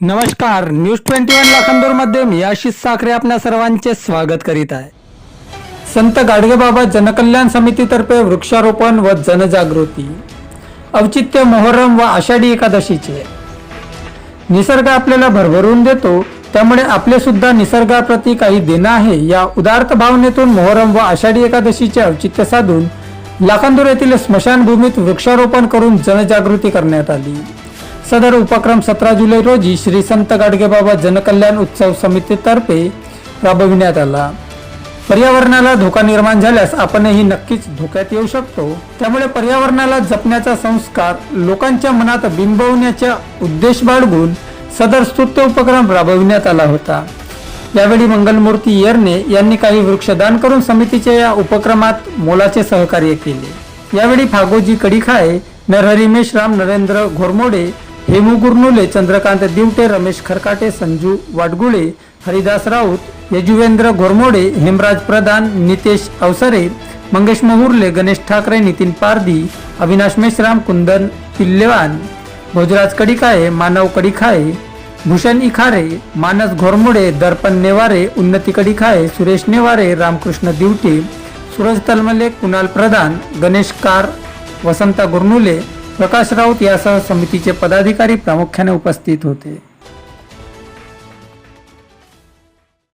नमस्कार news twenty one लाखांदूरमध्ये मी आशिष साखरे आपल्या सर्वांचे स्वागत करीत आहे. संत गाडगेबाबा जनकल्याण समितीतर्फे वृक्षारोपण व जनजागृती औचित्य मोहरम व आषाढी एकादशीचे. निसर्ग आपल्याला भरभरून देतो त्यामुळे आपले सुद्धा निसर्गाप्रती काही देणं आहे या उदार्थ भावनेतून मोहरम व आषाढी एकादशीचे औचित्य साधून लाखांदूर येथील स्मशानभूमीत वृक्षारोपण करून जनजागृती करण्यात आली. सदर उपक्रम सतरा जुलै रोजी श्री संत गाडगेबाबा जनकल्याण उत्सव समितीतर्फे राबविण्यात आला. पर्यावरणाला धोका निर्माण झाल्यास आपणही नक्कीच धोक्यात येऊ शकतो. त्यामुळे पर्यावरणाला जपण्याचा संस्कार लोकांच्या मनात बिंबवण्याचा उद्देश बाळगून सदर स्तुत्य उपक्रम राबविण्यात आला होता. यावेळी मंगलमूर्ती येरने यांनी काही वृक्षदान करून समितीच्या या उपक्रमात मोलाचे सहकार्य केले. यावेळी फागोजी कडिखाळे नरहरी मेश्राम नरेंद्र घोरमोडे हेमू गुरनुले चंद्रकांत दिवटे रमेश खरकाटे संजू वाडगुळे हरिदास राऊत यजुवेंद्र घोरमोडे हेमराज प्रधान नितेश अवसरे मंगेश मोहुर्ले गणेश ठाकरे नितीन पारधी अविनाश मेश्राम कुंदन पिल्लेवान भोजराज कडिकाळे मानव कडिखाळे भूषण इखारे मानस घोरमोडे दर्पण नेवारे उन्नती कडिखाळे सुरेश नेवारे रामकृष्ण दिवटे सूरज तलमले कुणाल प्रधान गणेश कार वसंत गुरनुले प्रकाश राऊत यासह समितीचे पदाधिकारी प्रामुख्याने उपस्थित होते.